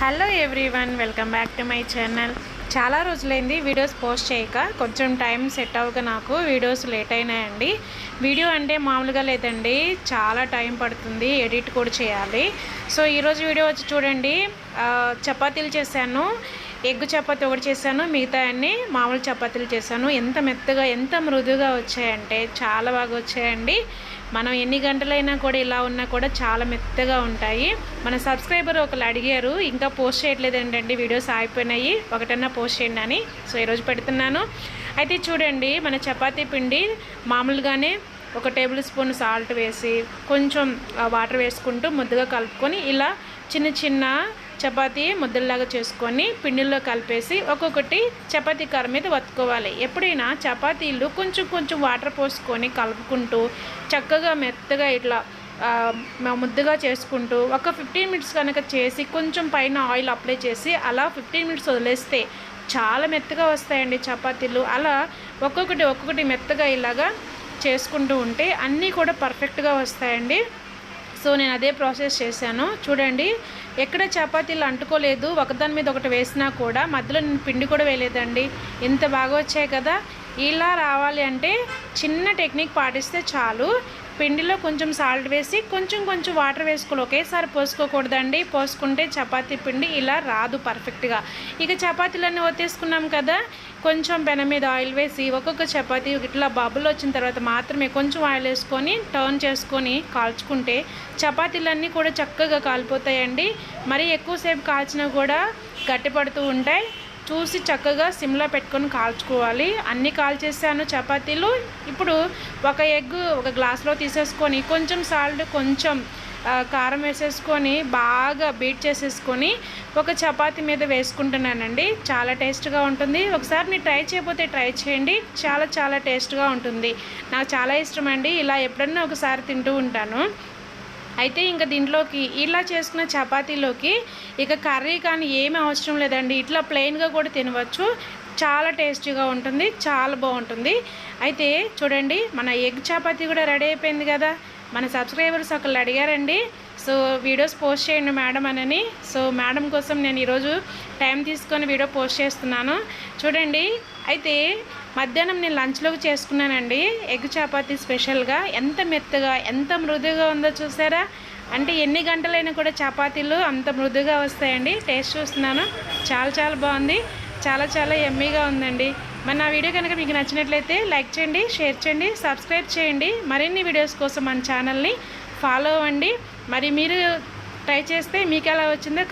Hello everyone welcome back to my channel. చాలా రోజులైంది videos post చేయక కొంచెం టైం సెట్ అవ్వక నాకు వీడియోస్ లేట్ అయినాయండి. వీడియో అంటే మామూలుగా లేదండి చాలా టైం పడుతుంది ఎడిట్ కూడా చేయాలి. సో ఈరోజు వీడియో వచ్చి చూడండి చపాతీలు చేశాను. ఎగ్ చపాతీ ఒకటి చేశాను. మిగతా అన్ని మామూలు చపాతీలు చేశాను. ఎంత మెత్తగా ఎంత మృదుగా వచ్చాయంటే చాలా బాగా వచ్చాయండి. మనం ఎన్ని గంటలైనా కూడా ఇలా ఉన్నా కూడా చాలా మెత్తగా ఉంటాయి. మన సబ్స్క్రైబర్ ఒకళ్ళు అడిగారు ఇంకా పోస్ట్ చేయట్లేదు ఏంటండి? వీడియోస్ ఆగిపోయినాయి. ఒకటన్నా పోస్ట్ చేయండి అని. సో ఈరోజు పెడుతున్నాను. అయితే చూడండి మన చపాతీ పిండి మామూలుగానే ఒక టేబుల్ స్పూన్ సాల్ట్ వేసి కొంచెం వాటర్ వేసుకుంటూ ముద్దగా కలుపుకొని ఇలా చిన్న చిన్న చపాతీ ముద్దల్లాగా చేసుకొని పిండిలో కలిపేసి ఒక్కొక్కటి చపాతీ కర్ర మీద వత్తుకోవాలి. ఎప్పుడైనా చపాతీలు కొంచెం కొంచెం వాటర్ పోసుకొని కలుపుకుంటూ చక్కగా మెత్తగా ఇట్లా ముద్దగా చేసుకుంటూ ఒక ఫిఫ్టీన్ మినిట్స్ కనుక చేసి కొంచెం పైన ఆయిల్ అప్లై చేసి అలా ఫిఫ్టీన్ మినిట్స్ వదిలేస్తే చాలా మెత్తగా వస్తాయండి చపాతీలు. అలా ఒక్కొక్కటి ఒక్కొక్కటి మెత్తగా ఇలాగా చేసుకుంటూ ఉంటే అన్నీ కూడా పర్ఫెక్ట్గా వస్తాయండి. సో నేను అదే ప్రాసెస్ చేశాను. చూడండి ఎక్కడ చపాతీలు అంటుకోలేదు ఒకదాని మీద ఒకటి వేసినా కూడా మధ్యలో నేను పిండి కూడా వేయలేదండి. ఎంత బాగా వచ్చాయి కదా? ఇలా రావాలి అంటే చిన్న టెక్నిక్ పాటిస్తే చాలు. పిండిలో కొంచెం సాల్ట్ వేసి కొంచెం కొంచెం వాటర్ వేసుకోవాలి. ఒకేసారి పోసుకోకూడదండి. పోసుకుంటే చపాతీ పిండి ఇలా రాదు పర్ఫెక్ట్గా. ఇక చపాతీలన్నీ ఒత్తేసుకున్నాం కదా. కొంచెం పెన మీద ఆయిల్ వేసి ఒక్కొక్క చపాతీ ఇట్లా బబుల్ వచ్చిన తర్వాత మాత్రమే కొంచెం ఆయిల్ వేసుకొని టర్న్ చేసుకొని కాల్చుకుంటే చపాతీలన్నీ కూడా చక్కగా కాలిపోతాయండి. మరీ ఎక్కువసేపు కాల్చినా కూడా గట్టిపడుతూ ఉంటాయి. చూసి చక్కగా సిమ్లో పెట్టుకొని కాల్చుకోవాలి. అన్నీ కాల్చేసాను చపాతీలు. ఇప్పుడు ఒక ఎగ్ ఒక గ్లాస్లో తీసేసుకొని కొంచెం సాల్ట్ కొంచెం కారం వేసేసుకొని బాగా బీట్ చేసేసుకొని ఒక చపాతి మీద వేసుకుంటున్నానండి. చాలా టేస్ట్గా ఉంటుంది. ఒకసారి మీరు ట్రై చేయకపోతే ట్రై చేయండి. చాలా చాలా టేస్ట్గా ఉంటుంది. నాకు చాలా ఇష్టం అండి ఇలా ఎప్పుడన్నా ఒకసారి తింటూ ఉంటాను. అయితే ఇంకా దీంట్లోకి ఇలా చేసుకున్న చపాతీలోకి ఇక కర్రీ కానీ ఏమీ అవసరం లేదండి. ఇట్లా ప్లెయిన్గా కూడా తినవచ్చు. చాలా టేస్టీగా ఉంటుంది. చాలా బాగుంటుంది. అయితే చూడండి మన ఎగ్ చపాతీ కూడా రెడీ అయిపోయింది కదా. మన సబ్స్క్రైబర్స్ ఒకళ్ళు అడిగారండి. సో వీడియోస్ పోస్ట్ చేయండి మేడం అనని. సో మేడం కోసం నేను ఈరోజు టైం తీసుకొని వీడియో పోస్ట్ చేస్తున్నాను. చూడండి అయితే మధ్యాహ్నం నేను లంచ్లోకి చేసుకున్నానండి. ఎగ్ చపాతీ స్పెషల్గా. ఎంత మెత్తగా ఎంత మృదుగా ఉందో చూసారా? అంటే ఎన్ని గంటలైనా కూడా చపాతీలు అంత మృదుగా వస్తాయండి. టేస్ట్ చూస్తున్నాను. చాలా చాలా బాగుంది. చాలా చాలా ఎమ్మీగా ఉందండి. మరి నా వీడియో కనుక మీకు నచ్చినట్లయితే లైక్ చేయండి షేర్ చేయండి సబ్స్క్రైబ్ చేయండి. మరిన్ని వీడియోస్ కోసం మన ఛానల్ని ఫాలో అవ్వండి. మరి మీరు ట్రై చేస్తే మీకు ఎలా వచ్చిందో